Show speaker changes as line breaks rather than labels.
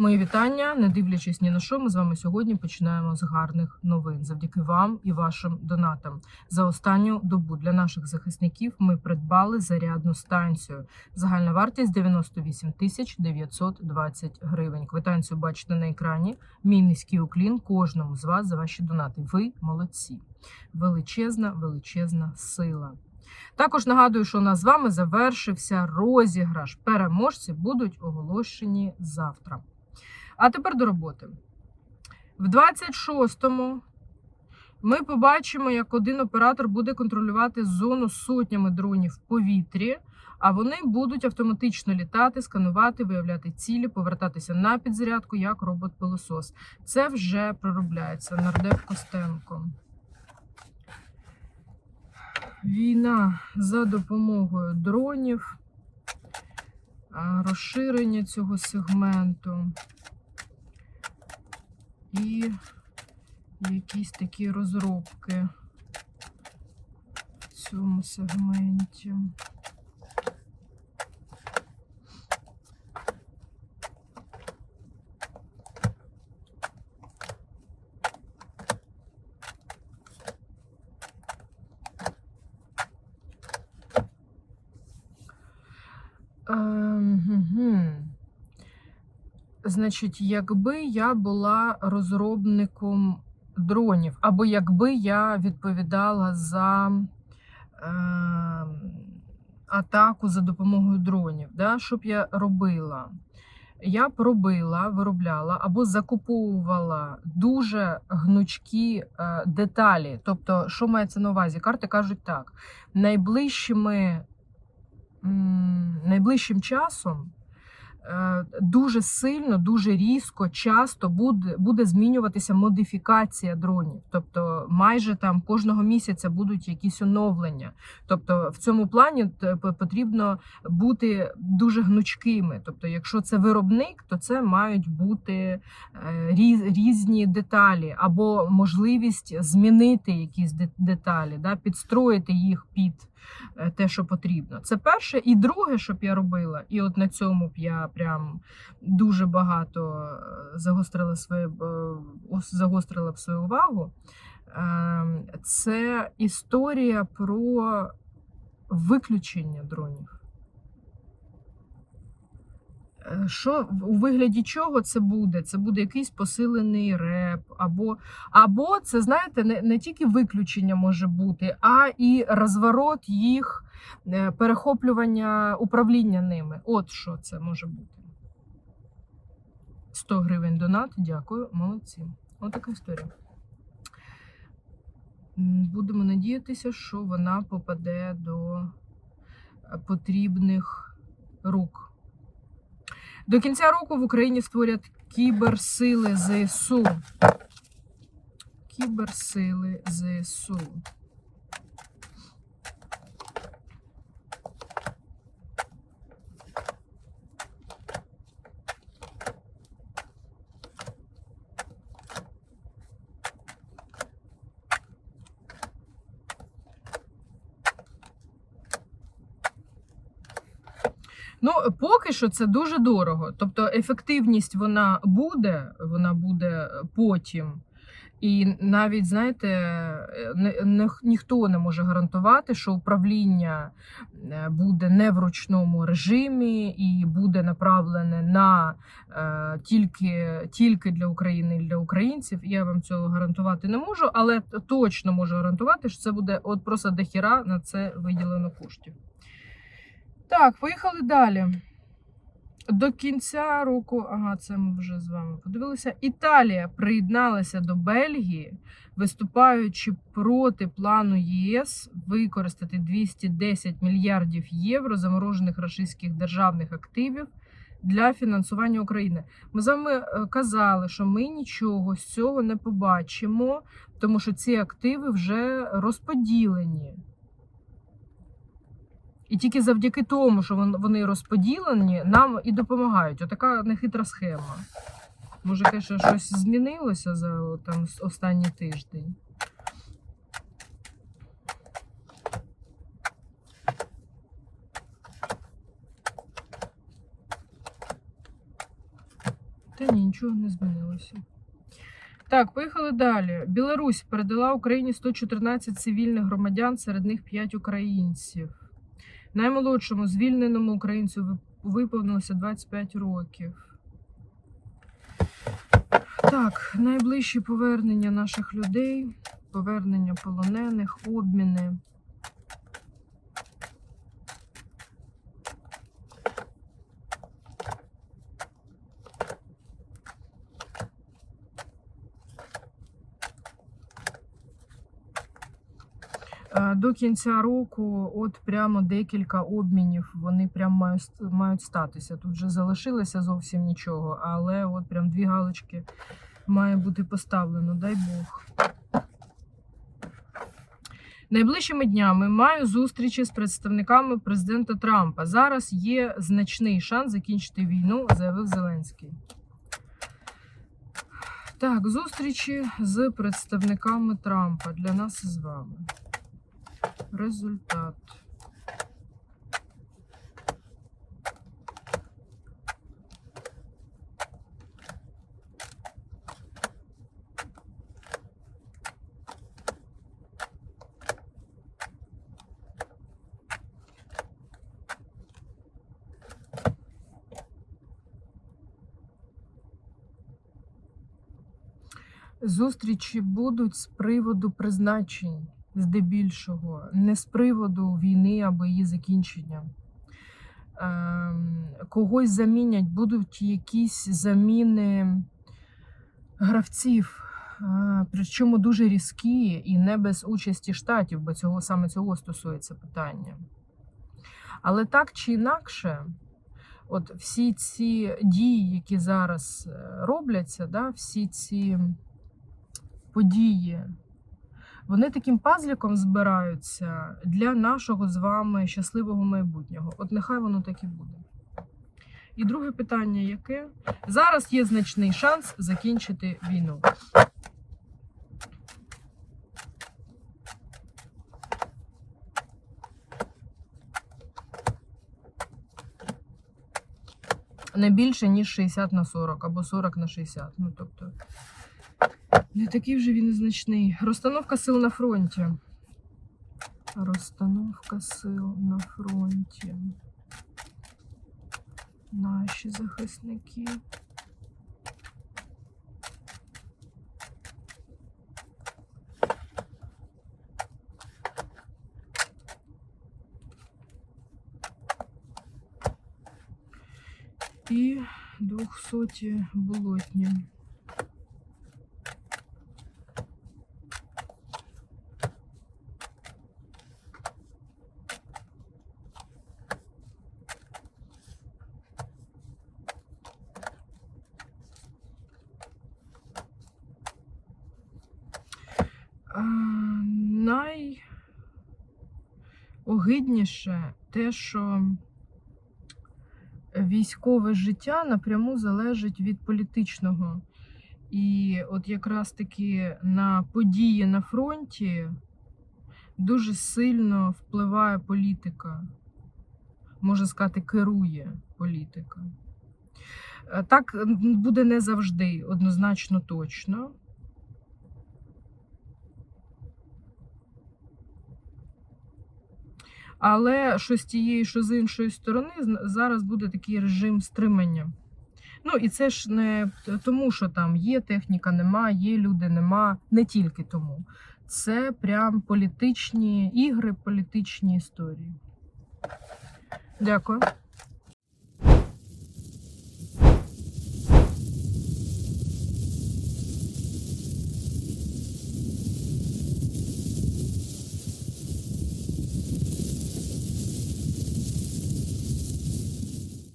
Мої вітання, не дивлячись ні на що, ми з вами сьогодні починаємо з гарних новин. Завдяки вам і вашим донатам. За останню добу для наших захисників ми придбали зарядну станцію. Загальна вартість 98 тисяч 920 гривень. Квитанцію бачите на екрані. Мій низький уклін кожному з вас за ваші донати. Ви молодці. Величезна, величезна сила. Також нагадую, що у нас з вами завершився розіграш. Переможці будуть оголошені завтра. А тепер до роботи. В 26-му ми побачимо, як один оператор буде контролювати зону сотнями дронів в повітрі, а вони будуть автоматично літати, сканувати, виявляти цілі, повертатися на підзарядку як робот-пилосос. Це вже проробляється. Нардеп Костенко. Війна за допомогою дронів, розширення цього сегменту і якісь такі розробки в цьому сегменті. Значить, якби я була розробником дронів, або якби я відповідала за ем, атаку за допомогою дронів, да, що б я робила? Я б робила, виробляла або закуповувала дуже гнучкі е, деталі. Тобто, що мається на увазі? Карти кажуть так: найближчими м, найближчим часом е, дуже сильно, дуже різко, часто буде, буде змінюватися модифікація дронів. Тобто, майже там кожного місяця будуть якісь оновлення. Тобто, в цьому плані потрібно бути дуже гнучкими. Тобто, якщо це виробник, то це мають бути е, різ- різні деталі або можливість змінити якісь деталі, да, підстроїти їх під е, те, що потрібно. Це перше. І друге, що б я робила, і от на цьому б я прям дуже багато е, загострила своє е, загострила б свою увагу. Ем, Це історія про виключення дронів. Що у вигляді чого це буде? Це буде якийсь посилений реп, або, або це, знаєте, не, не тільки виключення може бути, а і розворот їх, е, перехоплювання управління ними. От що це може бути. 100 гривень донат, дякую, молодці. Ось така історія. Будемо надіятися, що вона попаде до е, потрібних рук. До кінця року в Україні створять кіберсили ЗСУ. Кіберсили ЗСУ. Ну, поки що це дуже дорого. Тобто ефективність вона буде, вона буде потім. І навіть, знаєте, не, не, ніхто не може гарантувати, що управління е, буде не в ручному режимі і буде направлене на е, тільки, тільки для України і для українців. Я вам цього гарантувати не можу, але точно можу гарантувати, що це буде от просто дохіра на це виділено коштів. Так, поїхали далі. До кінця року, ага, це ми вже з вами подивилися. Італія приєдналася до Бельгії, виступаючи проти плану ЄС використати 210 мільярдів євро заморожених російських державних активів для фінансування України. Ми з вами е, казали, що ми нічого з цього не побачимо, тому що ці активи вже розподілені. І тільки завдяки тому, що вони розподілені, нам і допомагають. Отака нехитра схема. Може, конечно, щось змінилося за там останній тиждень. Та ні, нічого не змінилося. Так, поїхали далі. Білорусь передала Україні 114 цивільних громадян, серед них 5 українців. Наймолодшому звільненому українцю вип- виповнилося 25 років. Так, найближчі повернення наших людей, повернення полонених, обміни. До кінця року, от прямо декілька обмінів, вони прям мають, мають статися. Тут вже залишилося зовсім нічого, але от прям дві галочки має бути поставлено, дай Бог. Найближчими днями маю зустрічі з представниками президента Трампа. Зараз є значний шанс закінчити війну, заявив Зеленський. Так, зустрічі з представниками Трампа для нас із вами. Результат. Зустрічі будуть з приводу призначень, здебільшого, не з приводу війни або її закінчення. Ем, когось замінять, будуть якісь заміни гравців, е, причому дуже різкі і не без участі штатів, бо цього саме цього стосується питання. Але так чи інакше, от всі ці дії, які зараз е, робляться, да, всі ці події, вони таким пазліком збираються для нашого з вами щасливого майбутнього. От нехай воно так і буде. І друге питання, яке? Зараз є значний шанс закінчити війну. Не більше, ніж 60 на 40 або 40 на 60. Ну, тобто, не такий вже він і значний. Розстановка сил на фронті. Розстановка сил на фронті. Наші захисники. І двохсоті болотні. А, найогидніше те, що військове життя напряму залежить від політичного. І от якраз таки на події на фронті дуже сильно впливає політика. Можна сказати, керує політика. Е, Так буде не завжди, однозначно точно. Але що з тієї, що з іншої сторони, зараз буде такий режим стримання. Ну і це ж не тому, що там є техніка, нема, є люди, нема, не тільки тому. Це прям політичні ігри, політичні історії. Дякую.